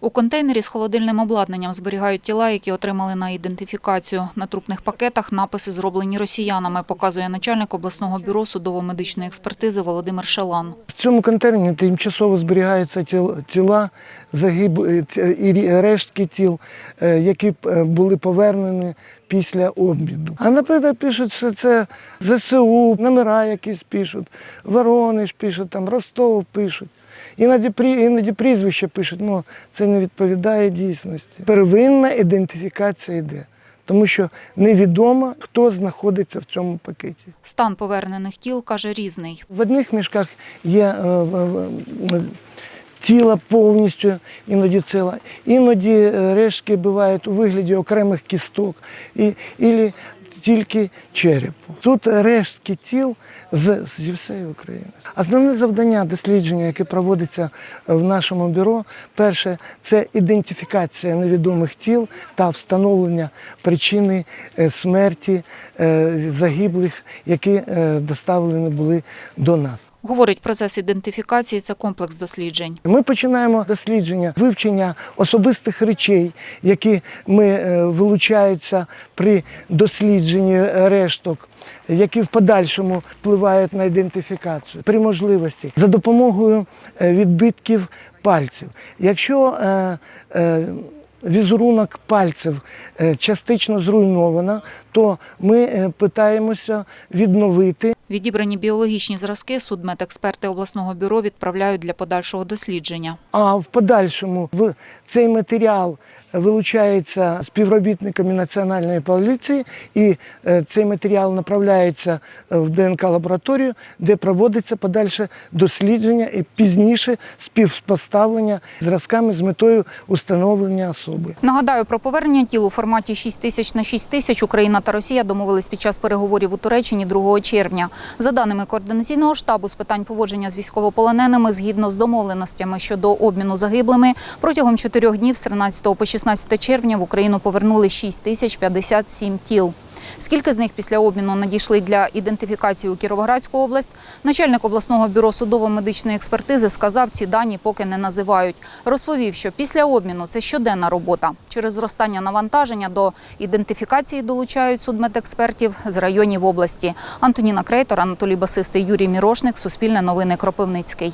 У контейнері з холодильним обладнанням зберігають тіла, які отримали на ідентифікацію. На трупних пакетах написи зроблені росіянами, показує начальник обласного бюро судово-медичної експертизи Володимир Шалан. В цьому контейнері тимчасово зберігаються тіл- тіла, загиб е, і рештки тіл, е, які е, були повернені після обміну. А наприклад, пишуть, що це ЗСУ, номера якісь пишуть, Воронеж пишуть, там Ростов пишуть. Іноді, іноді прізвище пишуть, ну це не відповідає дійсності. Первинна ідентифікація йде, тому що невідомо, хто знаходиться в цьому пакеті. Стан повернених тіл, каже, різний. В одних мішках є е, е, тіло повністю, іноді ціла. Іноді е, рештки бувають у вигляді окремих кісток і, і тільки черепу. Тут рештки тіл з, зі всієї України. Основне завдання дослідження, яке проводиться в нашому бюро, перше це ідентифікація невідомих тіл та встановлення причини е, смерті е, загиблих, які е, доставлені були до нас. Говорить, процес ідентифікації – це комплекс досліджень. Ми починаємо дослідження вивчення особистих речей, які ми е, вилучаються при дослідженні решток, які в подальшому впливають на ідентифікацію при можливості за допомогою е, відбитків пальців. Якщо е, Візерунок пальців частично зруйновано, то ми питаємося відновити Відібрані біологічні зразки судмедексперти обласного бюро відправляють для подальшого дослідження. А в подальшому в цей матеріал вилучається співробітниками національної поліції, і е, цей матеріал направляється в ДНК лабораторію, де проводиться подальше дослідження і пізніше співпоставлення зразками з метою установлення особи. Нагадаю, про повернення тіл у форматі 6 тисяч на 6 тисяч Україна та Росія домовились під час переговорів у Туреччині 2 червня. За даними координаційного штабу з питань поводження з військовополоненими, згідно з домовленостями щодо обміну загиблими, протягом чотирьох днів з 13 по 16 червня в Україну повернули 6 тисяч 57 тіл. Скільки з них після обміну надійшли для ідентифікації у Кіровоградську область, начальник обласного бюро судово-медичної експертизи сказав, ці дані поки не називають. Розповів, що після обміну це щоденна робота. Через зростання навантаження до ідентифікації долучають судмедекспертів з районів області. Антоніна Крейтор, Анатолій Басистий, Юрій Мірошник, Суспільне новини Кропивницький.